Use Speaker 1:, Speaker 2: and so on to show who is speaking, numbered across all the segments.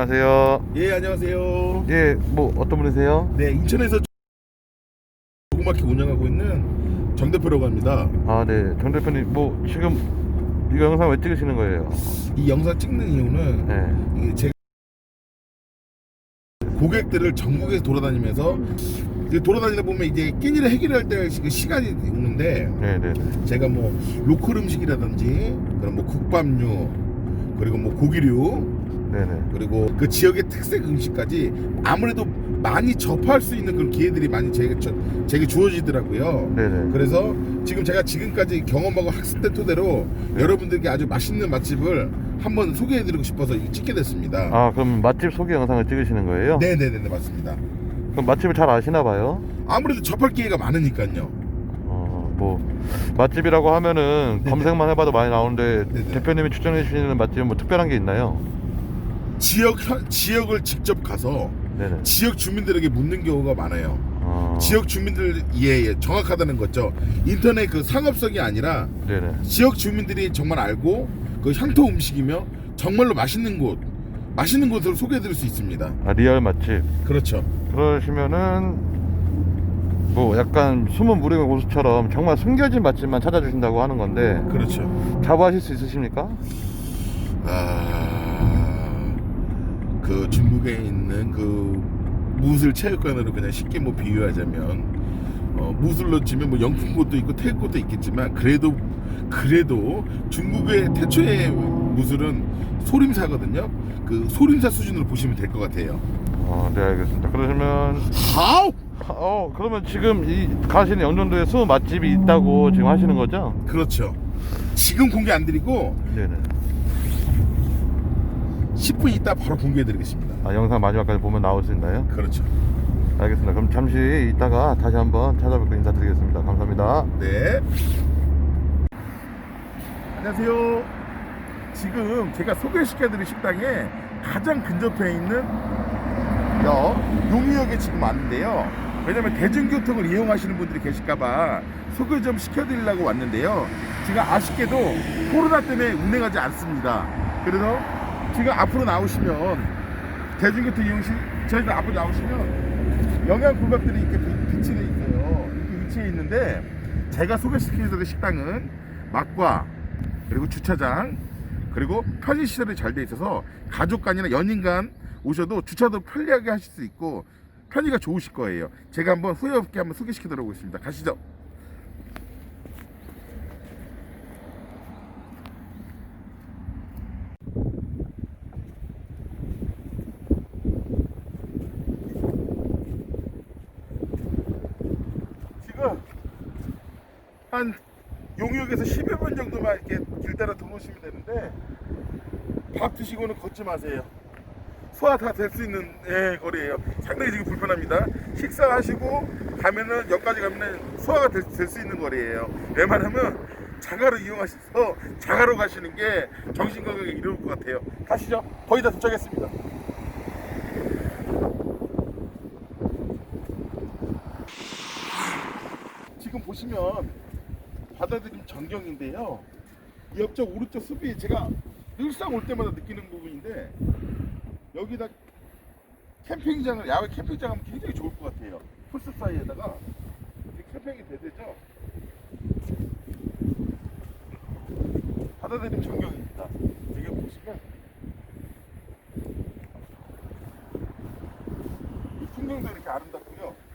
Speaker 1: 안녕하세요.
Speaker 2: 예 안녕하세요.
Speaker 1: 예, 뭐 어떤 분이세요?
Speaker 2: 네 인천에서 조그맣게 운영하고 있는 정 대표라고 합니다.
Speaker 1: 아, 네. 정 대표님, 뭐 지금 이거 영상 왜 찍으시는 거예요?
Speaker 2: 이 영상 찍는 이유는
Speaker 1: 네.
Speaker 2: 이게 제가 고객들을 전국에서 돌아다니면서 이제 돌아다니다 보면 이제 끼니를 해결할 때그 시간이 오는데
Speaker 1: 네, 네.
Speaker 2: 제가 뭐 로컬 음식이라든지 그런 뭐 국밥류 그리고 뭐 고기류
Speaker 1: 네, 네.
Speaker 2: 그리고 그 지역의 특색 음식까지 아무래도 많이 접할 수 있는 그런 기회들이 많이 제게, 저- 제게 주어지더라고요.
Speaker 1: 네, 네.
Speaker 2: 그래서 지금 제가 지금까지 경험하고 학습된 토대로 여러분들께 아주 맛있는 맛집을 한번 소개해드리고 싶어서 이거 찍게 됐습니다.
Speaker 1: 아, 그럼 맛집 소개 영상을 찍으시는 거예요?
Speaker 2: 네네네 맞습니다.
Speaker 1: 그럼 맛집을 잘 아시나 봐요?
Speaker 2: 아무래도 접할 기회가 많으니까요.
Speaker 1: 어, 뭐 맛집이라고 하면은
Speaker 2: 네네.
Speaker 1: 검색만 해봐도 많이 나오는데
Speaker 2: 네네.
Speaker 1: 대표님이 추천해 주시는 맛집은 뭐 특별한 게 있나요?
Speaker 2: 지역 현- 지역을 직접 가서
Speaker 1: 네, 네.
Speaker 2: 지역 주민들에게 묻는 경우가 많아요.
Speaker 1: 어,
Speaker 2: 지역 주민들 예, 예 정확하다는 거죠. 인터넷 그 상업성이 아니라
Speaker 1: 네, 네.
Speaker 2: 지역 주민들이 정말 알고 그 향토 음식이며 정말로 맛있는 곳, 맛있는 곳을 소개해드릴 수 있습니다.
Speaker 1: 아, 리얼 맛집.
Speaker 2: 그렇죠.
Speaker 1: 그러시면은 뭐 약간 숨은 무림의 고수처럼 정말 숨겨진 맛집만 찾아주신다고 하는 건데
Speaker 2: 그렇죠.
Speaker 1: 자부하실 수 있으십니까?
Speaker 2: 아, 그 중국에 있는 그 무술 체육관으로 그냥 쉽게 뭐 비유하자면 어, 무술로 치면 뭐 영풍꽃도 있고 태극꽃도 있겠지만 그래도 그래도 중국의 태초의 무술은 소림사거든요. 그 소림사 수준으로 보시면 될 것 같아요.
Speaker 1: 어, 네 알겠습니다. 그러시면
Speaker 2: 하우!
Speaker 1: 어 그러면 지금 이 가시는 영종도에 수 맛집이 있다고 지금 하시는 거죠?
Speaker 2: 그렇죠. 지금 공개 안 드리고
Speaker 1: 네네.
Speaker 2: 10분 있다 바로 공개해드리겠습니다.
Speaker 1: 아 영상 마지막까지 보면 나올 수 있나요?
Speaker 2: 그렇죠.
Speaker 1: 알겠습니다. 그럼 잠시 있다가 다시 한번 찾아뵙고 인사드리겠습니다. 감사합니다.
Speaker 2: 네. 안녕하세요. 지금 제가 소개시켜드릴 식당에 가장 근접해 있는 역 용의역에 지금 왔는데요. 왜냐면 대중교통을 이용하시는 분들이 계실까봐 소개 좀 시켜드리려고 왔는데요. 제가 아쉽게도 코로나 때문에 운행하지 않습니다. 그래서 지금 앞으로 나오시면 대중교통 이용시 저희들 앞으로 나오시면 영양 불박들이 이렇게 비- 비치돼 있어요. 이렇게 위치해 있는데 제가 소개시켜드릴 식당은 맛과 그리고 주차장 그리고 편의 시설이 잘 돼 있어서 가족 간이나 연인 간 오셔도 주차도 편리하게 하실 수 있고 편의가 좋으실 거예요. 제가 한번 후회 없게 한번 소개시켜 드리겠습니다. 가시죠. 지금 한 용역에서 10여 분 정도만 이렇게 길 따라 들어오시면 되는데 밥 드시고는 걷지 마세요. 소화 다 될 수 있는 예, 거리예요. 상당히 지금 불편합니다. 식사하시고 가면은 역까지 가면은 소화가 될수 있는 거리예요. 웬만하면 자가로 이용하셔서 자가로 가시는 게 정신 건강에 이로울 것 같아요. 가시죠. 거의 다 도착했습니다. 지금 보시면 바다들이 전경인데요. 이 옆쪽 오른쪽 숲이 제가 늘상 올 때마다 느끼는 부분인데 여기다 캠핑장을 야외 캠핑장 하면 굉장히 좋을 것 같아요. 풀숲 사이에다가 캠핑이 되되죠. 바다들이 전경입니다. 여기 보시면 이 풍경도 이렇게 아름답고요.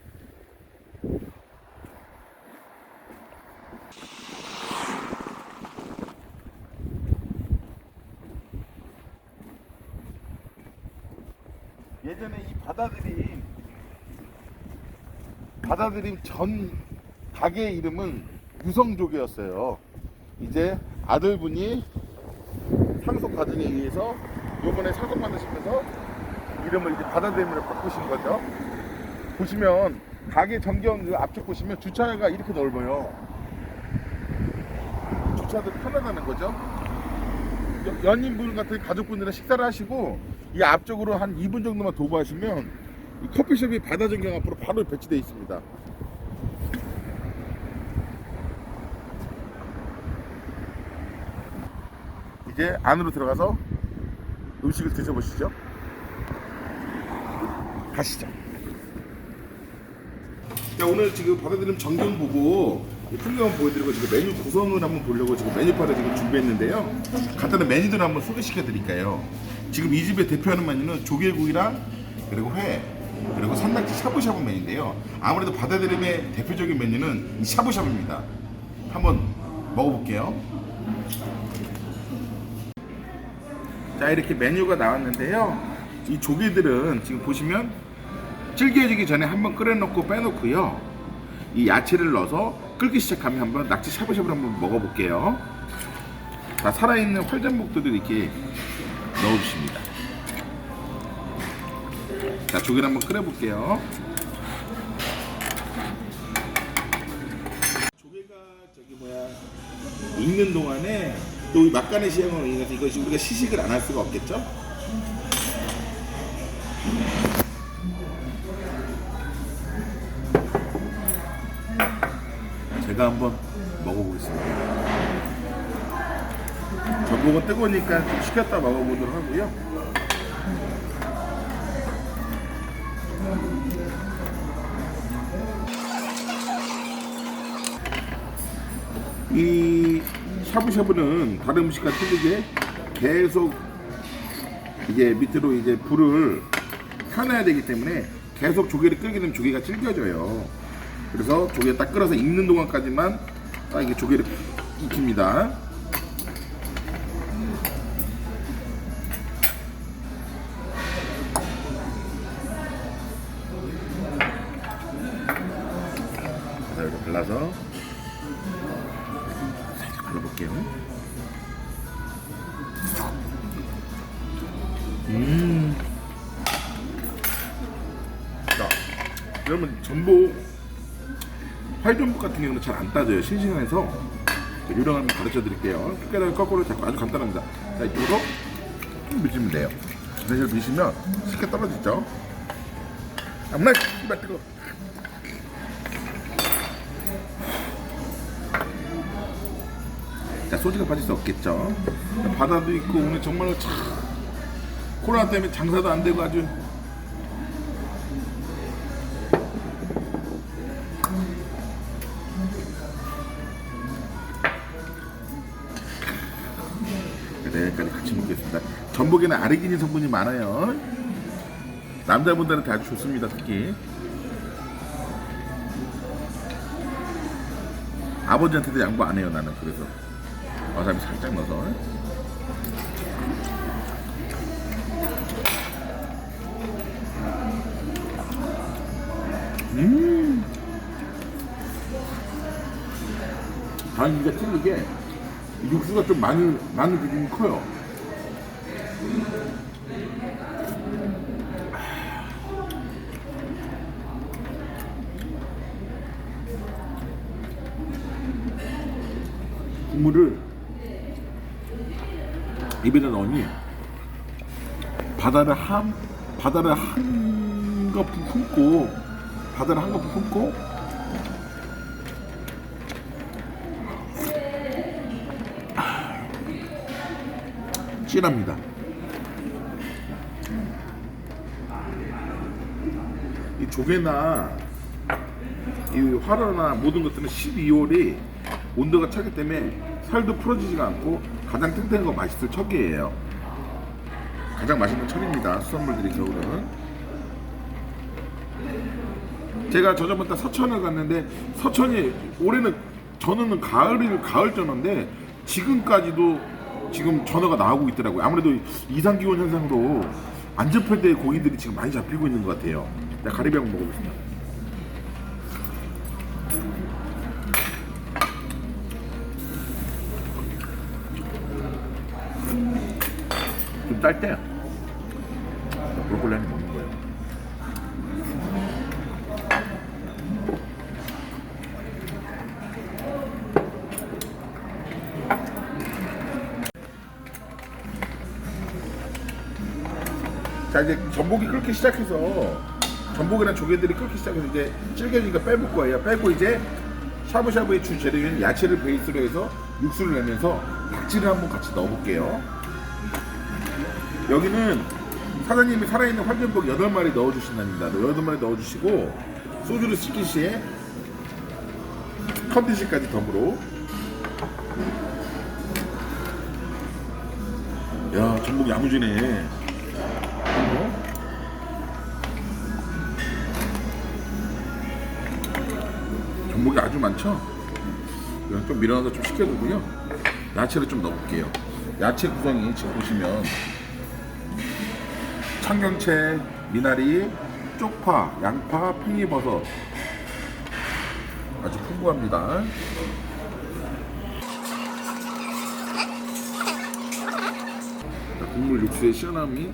Speaker 2: 예전에 이 바다들이 바다드림 전 가게 이름은 유성족이었어요. 이제 아들분이 상속 과정에 의해서 요번에 상속 받으시면서 이름을 이제 바다드림으로 바꾸신 거죠. 보시면 가게 전경 그 앞쪽 보시면 주차가 이렇게 넓어요. 주차도 편하다는 거죠. 여- 연인분 같은 가족분들은 식사를 하시고 이 앞쪽으로 한 2분 정도만 도보하시면 이 커피숍이 바다 전경 앞으로 바로 배치되어 있습니다. 이제 안으로 들어가서 음식을 드셔보시죠. 가시죠. 자 오늘 지금 받아들임 전경 보고 이 풍경 보여드리고 지금 메뉴 구성을 한번 보려고 지금 메뉴판을 지금 준비했는데요. 간단한 메뉴들을 한번 소개시켜 드릴까요? 지금 이 집의 대표하는 메뉴는 조개구이랑 그리고 회 그리고 산낙지 샤브샤브 메뉴인데요. 아무래도 받아들임의 대표적인 메뉴는 이 샤브샤브입니다. 한번 먹어볼게요. 자 이렇게 메뉴가 나왔는데요. 이 조개들은 지금 보시면 질겨지기 전에 한번 끓여놓고 빼놓고요. 이 야채를 넣어서 끓기 시작하면 한번 낙지 샤브샤브를 한번 먹어볼게요. 자 살아있는 활전목들을 이렇게 넣어주십니다. 자 조개를 한번 끓여볼게요. 조개가 저기 뭐야 익는 동안에 또이 막간의 시향으로 인해서 이것이 우리가 시식을 안 할 수가 없겠죠? 제가 한번 먹어보겠습니다. 전복은 뜨거우니까 좀 식혔다 먹어보도록 하고요. 이 샤브샤브는 다른 음식과 틀리게 계속 이게 밑으로 이제 불을 켜놔야 되기 때문에 계속 조개를 끓게 되면 조개가 질겨져요. 그래서 조개 딱 끓어서 익는 동안까지만 딱 이게 조개를 익힙니다. 활전복 같은 경우는 잘 안 따져요. 싱싱해서 요령 한번 가르쳐 드릴게요. 끝까지 거꾸로 잡고 아주 간단합니다. 자, 이쪽으로 미시면 돼요. 대신 미시면 쉽게 떨어지죠. 아무나 씨발 뜨거. 자, 소주가 빠질 수 없겠죠. 바다도 있고 오늘 정말로 참 코로나 때문에 장사도 안 되고 아주 아르기닌 성분이 많아요. 남자분들한테 아주 좋습니다, 특히. 아버지한테도 양보 안 해요, 나는. 그래서. 와사비 살짝 넣어서. 음. 다행이가 틀리게 육수가 좀 많이 많은 부분이 커요. 국물을 입에다 넣으니 바다를 한 바다를 한 거품 품고 바다를 한 거품 품고 진합니다. 이 조개나 이 화로나 모든 것들은 12월이 온도가 차기 때문에 살도 풀어지지가 않고 가장 탱탱하고 맛있을 척이에요. 가장 맛있는 철입니다. 수산물들이 겨울은. 제가 저저번 달 서천을 갔는데 서천이 올해는 전어는 가을이 가을 전어인데 지금까지도 지금 전어가 나오고 있더라고요. 아무래도 이상 기온 현상으로 안전표대 고기들이 지금 많이 잡히고 있는 것 같아요. 자, 가리비 한번 먹어보겠습니다. 딸 때 브로콜리 한입 먹는 거예요. 자 이제 전복이 끓기 시작해서 전복이랑 조개들이 끓기 시작해서 이제 질겨지니까 빼볼 거예요. 빼고 이제 샤브샤브의 주 재료인 야채를 베이스로 해서 육수를 내면서 낙지를 한번 같이 넣어볼게요. 여기는 사장님이 살아있는 활전복 8마리 넣어주신답니다. 8마리 넣어주시고 소주를 시킬 시에 컨디션까지 덤으로 야 전복 야무지네 어? 전복이 아주 많죠? 좀 밀어넣어서 좀 식혀두고요 야채를 좀 넣어볼게요 야채 구성이 지금 보시면 청경채, 미나리, 쪽파, 양파, 팽이버섯 아주 풍부합니다. 자, 국물 육수의 시원함이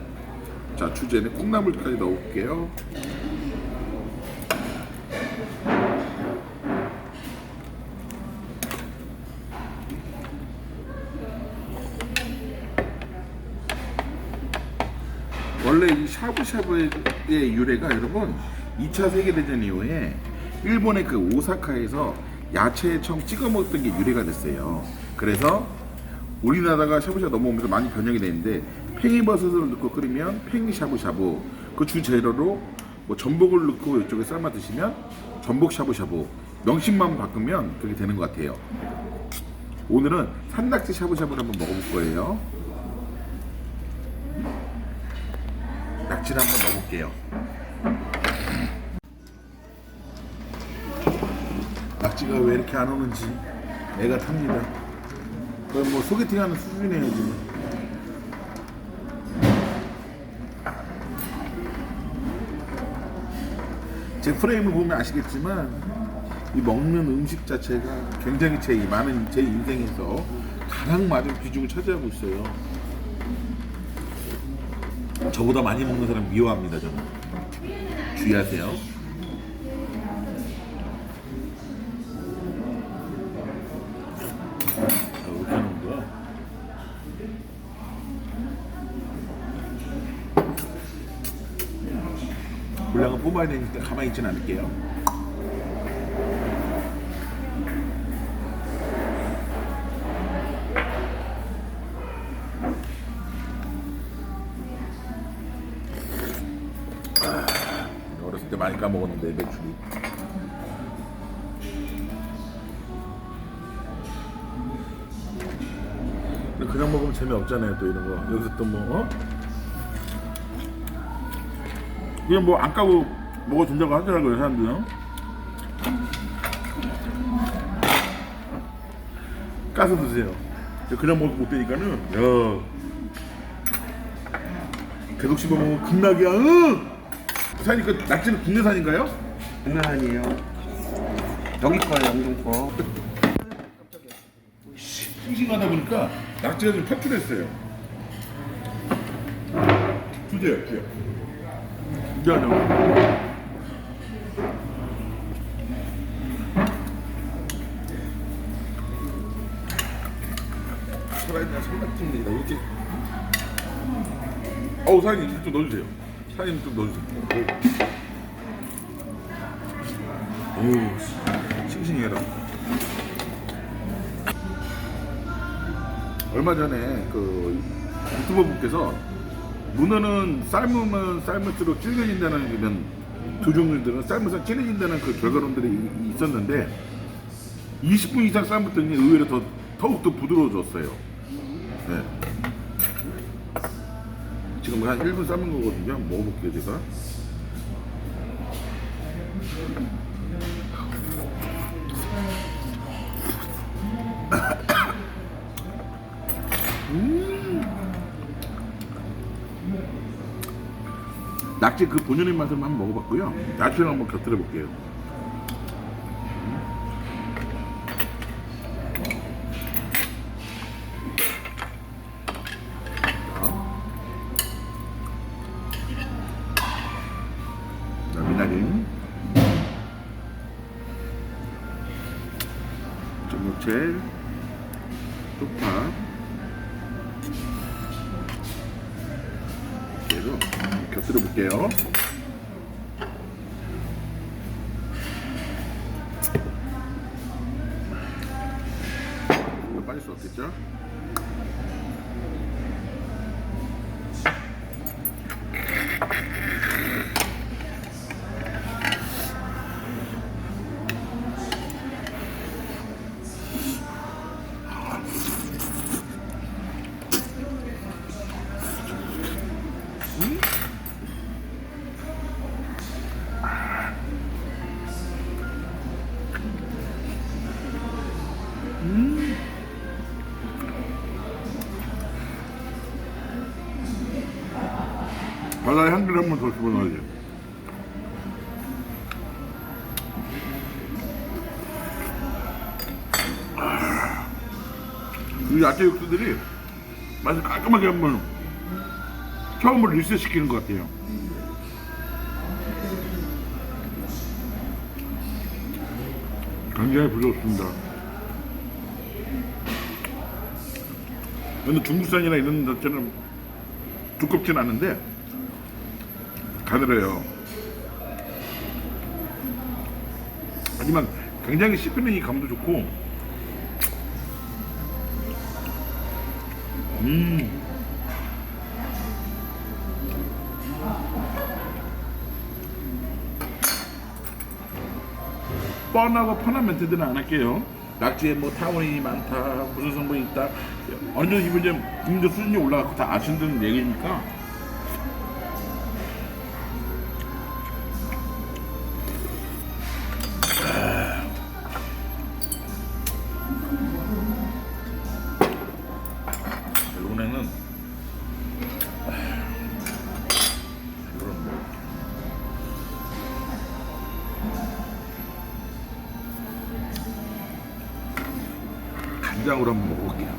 Speaker 2: 자 주제는 콩나물까지 넣어볼게요. 원래 이 샤브샤브의 유래가 여러분 2차 세계대전 이후에 일본의 그 오사카에서 야채에 청 찍어 먹던 게 유래가 됐어요. 그래서 우리나라가 샤브샤브 넘어오면서 많이 변형이 됐는데 팽이버섯을 넣고 끓이면 팽이 샤브샤브 그 주 재료로 뭐 전복을 넣고 이쪽에 삶아 드시면 전복 샤브샤브 명칭만 바꾸면 그렇게 되는 것 같아요. 오늘은 산낙지 샤브샤브를 한번 먹어볼 거예요. 낙지를 한번 넣어볼게요. 낙지가 왜 이렇게 안 오는지 애가 탑니다. 그럼 뭐 소개팅 하는 수준이에요 지금. 제 프레임을 보면 아시겠지만 이 먹는 음식 자체가 굉장히 제 많은 제 인생에서 가장 많은 비중을 차지하고 있어요. 저보다 많이 먹는 사람 미워합니다 저는. 주의하세요. 아? 분량은 뽑아야 되니까 가만히 있지는 않을게요 많이 까먹었는데 매출이 그냥 먹으면 재미없잖아요 또 이런 거. 여기서 또뭐 어? 그냥 뭐 안 까고 먹어준다고 하더라고요 사람들은. 까서 드세요. 그냥 먹어도 못 되니까는 야. 계속 씹어먹으면 극락이야 응! 사장님 그 낙지는 국내산인가요?
Speaker 3: 장난아니에요. 여기 거예요, 영종 거.
Speaker 2: 싱싱하다 보니까 낙지가 좀 팩트했어요. 주세요, 주세요. 미안해요. 살아있냐, 살락집니다. 이렇게. 어우, 사장님 좀 넣어주세요. 사장님 좀 넣어주세요. 오, 싱싱해라. 얼마 전에 그 유튜버 분께서 문어는 삶으면 삶을수록 질겨진다는 이런 두 종류들은 삶으면 진해진다는 그 결과론들이 이- 있었는데 20분 이상 삶았더니 의외로 더 더욱더 부드러워졌어요. 네. 지금 한 1분 삶은 거거든요. 먹어볼게요, 제가. 낙지 그 본연의 맛을 한번 먹어봤고요. 야채를 한번 곁들여 볼게요. 쪽파, 그래서 곁들여 볼게요. 바다의 향기를 한 번 더 집어넣어야지. 아, 이 야채 육수들이 맛을 깔끔하게 한번 처음으로 리셋 시키는 것 같아요. 굉장히 부드럽습니다. 근데 중국산이나 이런 자체는 두껍진 않은데 가늘어요. 하지만 굉장히 씹히는 이 감도 좋고 음 뻔하고 편한 멘트들은 안 할게요. 낙지에 뭐 타우린이 많다, 무슨 성분이 있다. 어느 정도 이분 좀 국민적 수준이 올라가고 다 아시는 얘기니까. 간장으로 한번 먹어볼게요.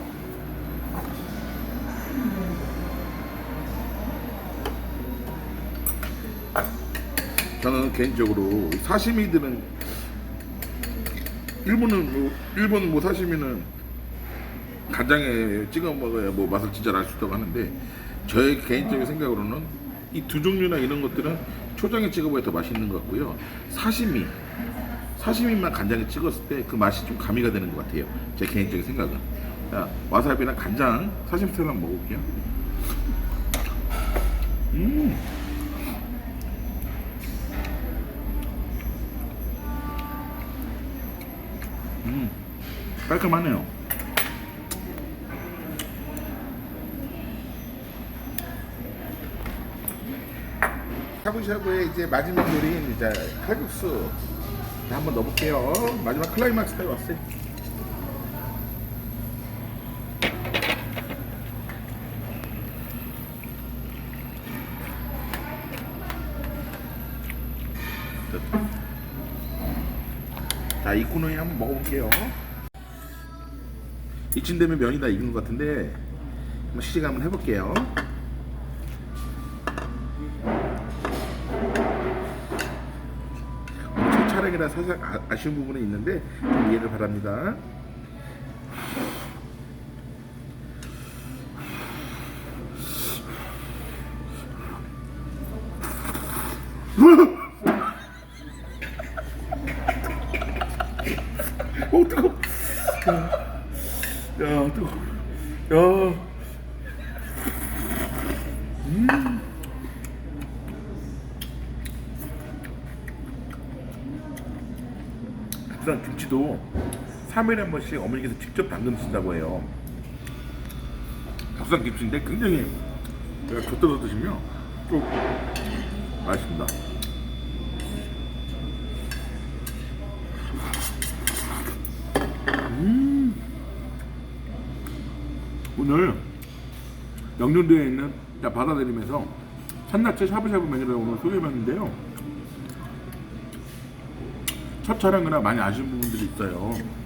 Speaker 2: 저는 개인적으로 사시미들은 일본은 뭐 일본 뭐 사시미는 간장에 찍어 먹어야 뭐 맛을 진짜 알 수 있다고 하는데 저의 개인적인 생각으로는 이 두 종류나 이런 것들은 초장에 찍어 먹어야 더 맛있는 것 같고요. 사시미 사시미만 간장에 찍었을 때 그 맛이 좀 가미가 되는 것 같아요. 제 개인적인 생각은. 자, 와사비랑 간장 사시미 한번 먹어볼게요. 음. 음. 깔끔하네요. 샤브샤브의 이제 마지막 요리인 이제 칼국수 한번 넣어볼게요. 마지막 클라이막스까지 왔어요. 자, 이코노에 한번 먹어볼게요. 이쯤 되면 면이 다 익은 것 같은데 한번 시식 한번 해볼게요. 첫 촬영이라 살짝 아, 아쉬운 부분이 있는데 좀 이해를 바랍니다. 오 뜨거. 야, 야 뜨거. 야. 부산 김치도 3일에 한 번씩 어머니께서 직접 담근 드신다고 해요. 부산 김치인데 굉장히 곁들여 드시면 또 맛있습니다. 음. 오늘 영종도에 있는 바다 내리면서 산낙지 샤브샤브 메뉴를 오늘 소개해봤는데요. 첫 촬영이라 많이 아쉬운 부분들이 있어요.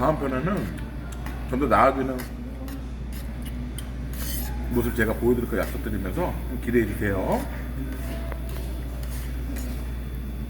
Speaker 2: 다음 편에는 좀 더 나아지는 모습 제가 보여드릴 거 약속드리면서 기대해 주세요.